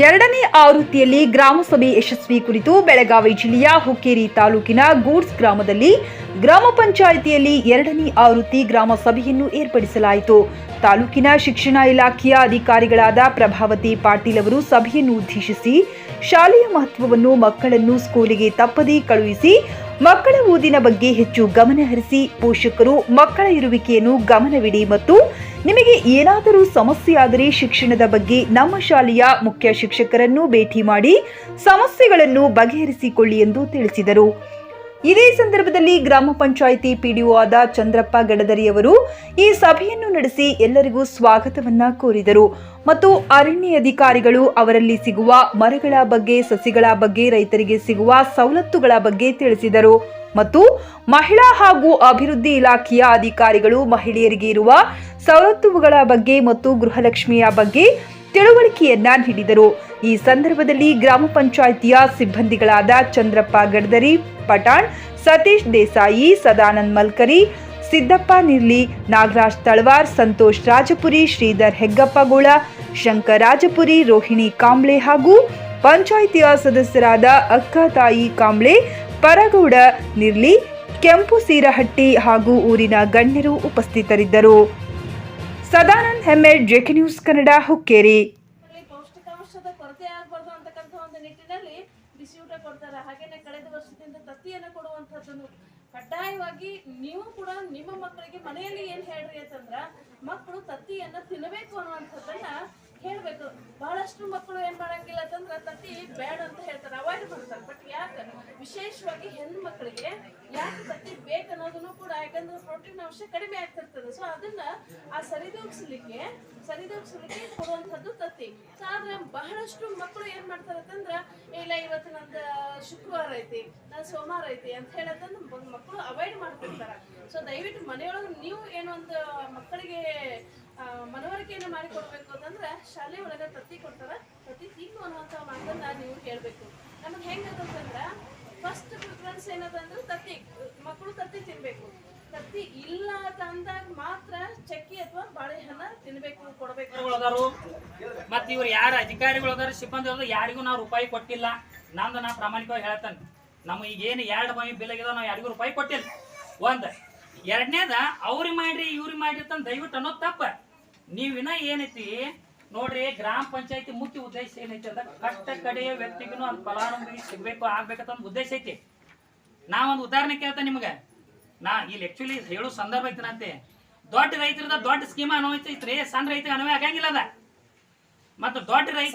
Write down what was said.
ಎರಡನೇ ಆವೃತ್ತಿಯಲ್ಲಿ ಗ್ರಾಮಸಭೆ ಯಶಸ್ವಿ ಕುರಿತು ಬೆಳಗಾವಿ ಜಿಲ್ಲೆಯ ಹುಕ್ಕೇರಿ ತಾಲೂಕಿನ ಗೂಡ್ಸ್ ಗ್ರಾಮದಲ್ಲಿ ಗ್ರಾಮ ಪಂಚಾಯಿತಿಯಲ್ಲಿ ಎರಡನೇ ಆವೃತ್ತಿ ಗ್ರಾಮ ಸಭೆಯನ್ನು ಏರ್ಪಡಿಸಲಾಯಿತು. ತಾಲೂಕಿನ ಶಿಕ್ಷಣ ಇಲಾಖೆಯ ಅಧಿಕಾರಿಗಳಾದ ಪ್ರಭಾವತಿ ಪಾಟೀಲ್ ಅವರು ಸಭೆಯನ್ನು ಉದ್ದೇಶಿಸಿ ಶಾಲೆಯ ಮಹತ್ವವನ್ನು ಮಕ್ಕಳನ್ನು ಸ್ಕೂಲಿಗೆ ತಪ್ಪದೇ ಕಳುಹಿಸಿ ಮಕ್ಕಳ ಓದಿನ ಬಗ್ಗೆ ಹೆಚ್ಚು ಗಮನಹರಿಸಿ ಪೋಷಕರು ಮಕ್ಕಳ ಇರುವಿಕೆಯನ್ನು ಗಮನವಿಡಿ ಮತ್ತು ನಿಮಗೆ ಏನಾದರೂ ಸಮಸ್ಯೆ ಆದರೆ ಶಿಕ್ಷಣದ ಬಗ್ಗೆ ನಮ್ಮ ಶಾಲೆಯ ಮುಖ್ಯ ಶಿಕ್ಷಕರನ್ನು ಭೇಟಿ ಮಾಡಿ ಸಮಸ್ಯೆಗಳನ್ನು ಬಗೆಹರಿಸಿಕೊಳ್ಳಿ ಎಂದು ತಿಳಿಸಿದರು. ಇದೇ ಸಂದರ್ಭದಲ್ಲಿ ಗ್ರಾಮ ಪಂಚಾಯಿತಿ ಪಿಡಿಒ ಆದ ಚಂದ್ರಪ್ಪ ಗಡದರಿಯವರು ಈ ಸಭೆಯನ್ನು ನಡೆಸಿ ಎಲ್ಲರಿಗೂ ಸ್ವಾಗತವನ್ನ ಕೋರಿದರು. ಮತ್ತು ಅರಣ್ಯ ಅಧಿಕಾರಿಗಳು ಅವರಲ್ಲಿ ಸಿಗುವ ಮರಗಳ ಬಗ್ಗೆ, ಸಸಿಗಳ ಬಗ್ಗೆ, ರೈತರಿಗೆ ಸಿಗುವ ಸವಲತ್ತುಗಳ ಬಗ್ಗೆ ತಿಳಿಸಿದರು. ಮತ್ತು ಮಹಿಳಾ ಹಾಗೂ ಅಭಿವೃದ್ಧಿ ಇಲಾಖೆಯ ಅಧಿಕಾರಿಗಳು ಮಹಿಳೆಯರಿಗೆ ಇರುವ ಸವಲತ್ತುಗಳ ಬಗ್ಗೆ ಮತ್ತು ಗೃಹಲಕ್ಷ್ಮಿಯ ಬಗ್ಗೆ ತಿಳುವಳಿಕೆಯನ್ನ ನೀಡಿದರು. ಈ ಸಂದರ್ಭದಲ್ಲಿ ಗ್ರಾಮ ಪಂಚಾಯಿತಿಯ ಸಿಬ್ಬಂದಿಗಳಾದ ಚಂದ್ರಪ್ಪ ಗಡ್ದರಿ ಪಟಾಣ್ ಸತೀಶ್ ದೇಸಾಯಿ, ಸದಾನಂದ್ ಮಲ್ಕರಿ, ಸಿದ್ದಪ್ಪ ನಿರ್ಲಿ, ನಾಗರಾಜ್ ತಳವಾರ್, ಸಂತೋಷ್ ರಾಜಪುರಿ, ಶ್ರೀಧರ್ ಹೆಗ್ಗಪ್ಪಗೋಳ ಶಂಕರ್ ರಾಜಪುರಿ, ರೋಹಿಣಿ ಕಾಂಬ್ಳೆ ಹಾಗೂ ಪಂಚಾಯಿತಿಯ ಸದಸ್ಯರಾದ ಅಕ್ಕ ತಾಯಿ ಕಾಂಬ್ಳೆ ಪರಗೌಡ, ನಿರ್ಲಿ, ಕೆಂಪು ಸೀರಹಟ್ಟಿ ಹಾಗೂ ಊರಿನ ಗಣ್ಯರು ಉಪಸ್ಥಿತರಿದ್ದರು. ಸದಾನಂದ್ ಹೆಮ್ಮೆ, ಜೆಕೆ ನ್ಯೂಸ್ ಕನ್ನಡ, ಹುಕ್ಕೇರಿ. ಪೌಷ್ಟಿಕಾಂಶದ ಕೊರತೆ ಒಂದು ನಿಟ್ಟಿನಲ್ಲಿ ಕಳೆದ ವರ್ಷದಿಂದ ತತ್ತಿಯನ್ನು ಕಡ್ಡಾಯವಾಗಿ ನೀವು ಕೂಡ ನಿಮ್ಮ ಮಕ್ಕಳಿಗೆ ಮನೆಯಲ್ಲಿ ಏನು ಹೇಳ್ರಿ ಅಂತಂದ್ರ ಮಕ್ಕಳು ತತ್ತಿಯನ್ನ ತಿನ್ನಬೇಕು ಅನ್ನುವಂಥದ್ದನ್ನ ಹೇಳ್ಬೇಕು ಬಹಳಷ್ಟು ಮಕ್ಕಳು ಏನ್ ಮಾಡಂಗಿಲ್ಲ ಅಂತಂದ್ರೆ ತತ್ತಿ ಬೇಡ ಅಂತ ಹೇಳ್ತಾರೆ ಅವಾಯ್ಡ್ ಮಾಡ್ತಾರೆ. ಬಟ್ ಯಾಕೆ? ವಿಶೇಷವಾಗಿ ಹೆಣ್ಣು ಮಕ್ಕಳಿಗೆ ಯಾಕೆ ತತ್ತಿ ಬೇಕು ಅನ್ನೋದನ್ನು ಕೂಡ, ಯಾಕಂದ್ರೆ ಪ್ರೋಟೀನ್ ಅಂಶ ಕಡಿಮೆ ಆಗ್ತಿರ್ತದೆ. ಸೊ ಅದನ್ನ ಆ ಸರಿದೂಗಿಸ್ಲಿಕ್ಕೆ ಸರಿದೂಗಿಸ್ಲಿಕ್ಕೆ ಕೊಡುವಂಥದ್ದು ತತ್ತಿ. ಸೊ ಆದ್ರೆ ಬಹಳಷ್ಟು ಮಕ್ಕಳು ಏನ್ ಮಾಡ್ತಾರೆ ಅಂತಂದ್ರ, ಇಲ್ಲ, ಇವತ್ತು ನಂದು ಶುಕ್ರವಾರ ಐತಿ ನನ್ನ ಸೋಮವಾರ ಐತಿ ಅಂತ ಹೇಳತ್ತಂದ್ರೆ ಮಕ್ಕಳು ಅವಾಯ್ಡ್ ಮಾಡ್ತಿರ್ತಾರೆ ಸೊ ದಯವಿಟ್ಟು ಮನೆಯೊಳಗೆ ನೀವು ಏನು ಒಂದು ಮಕ್ಕಳಿಗೆ ಮನವರಿಕೆಯನ್ನು ಮಾಡಿಕೊಡ್ಬೇಕು ಅಂತಂದ್ರೆ ಶಾಲೆ ಒಳಗೆ ತತ್ತಿ ಕೊಡ್ತಾರ ತತ್ತಿ ತಿನ್ನು ಅನ್ನುವಂಥ ಮಾತನ್ನ ನೀವು ಹೇಳ್ಬೇಕು ನಮಗೆ ಹೆಂಗದಂತಂದ್ರ ಫಸ್ಟ್ ಪ್ರಿಫರೆನ್ಸ್ ಏನದಂದ್ರೆ ತತ್ತಿ, ಮಕ್ಕಳು ತತ್ತಿ ತಿನ್ಬೇಕು. ತತ್ತಿ ಇಲ್ಲ ಅಂತ ಅಂದಾಗ ಮಾತ್ರ ಚಕ್ಕಿ ಅಥವಾ ಬಾಳೆಹಣ್ಣ ತಿನ್ಬೇಕು, ಕೊಡ್ಬೇಕು. ಮತ್ತೆ ಇವ್ರು ಯಾರ ಅಧಿಕಾರಿಗಳು ಅದಾರ ಸಿಬ್ಬಂದಿ ಯಾರಿಗೂ ನಾವು ರೂಪಾಯಿ ಕೊಟ್ಟಿಲ್ಲ. ನಂದು ನಾ ಪ್ರಾಮಾಣಿಕವಾಗಿ ಹೇಳ್ತೇನೆ. ನಮಗೆ ಈಗ ಏನು ಎರಡು ಬಾಯಿ ಬಿಲ್ ಆಗಿದಾವ, ನಾವು ಯಾರಿಗೂ ರೂಪಾಯಿ ಕೊಟ್ಟಿಲ್ಲ. ಒಂದ್, ಎರಡನೇದ ಅವ್ರಿಗೆ ಮಾಡ್ರಿ ಇವ್ರಿಗೆ ಮಾಡ್ರಿ ಅಂತ ದಯವಿಟ್ಟು ಅನ್ನೋದು ತಪ್ಪ. ನೀವು ಇನ್ನ ಏನೈತಿ? ನೋಡ್ರಿ ಗ್ರಾಮ ಪಂಚಾಯತಿ ಮುಖ್ಯ ಉದ್ದೇಶ ಏನೈತಿ ಅಂದ್ರೆ ಕಷ್ಟ ಕಡೆಯ ವ್ಯಕ್ತಿಗೂ ಅದು ಫಲಾನುಭವಿ ಸಿಗ್ಬೇಕು ಆಗ್ಬೇಕಂತ ಒಂದು ಉದ್ದೇಶ ಐತಿ. ನಾ ಒಂದು ಉದಾಹರಣೆ ಕೇಳ್ತೇನೆ ನಿಮ್ಗೆ. ನಾ ಇಲ್ಲಿ ಆಕ್ಚುಲಿ ಹೇಳೋ ಸಂದರ್ಭ ಐತನಂತೆ ದೊಡ್ಡ ರೈತರದ ದೊಡ್ಡ ಸ್ಕೀಮ್ ಅನ್ವಯಿಸೈತ್ರಿ ಸಣ್ಣ ರೈತ ಅನ್ವಯ ಆಗಂಗಿಲ್ಲ ಅದ. ಮತ್ತು ದೊಡ್ಡ ರೈತ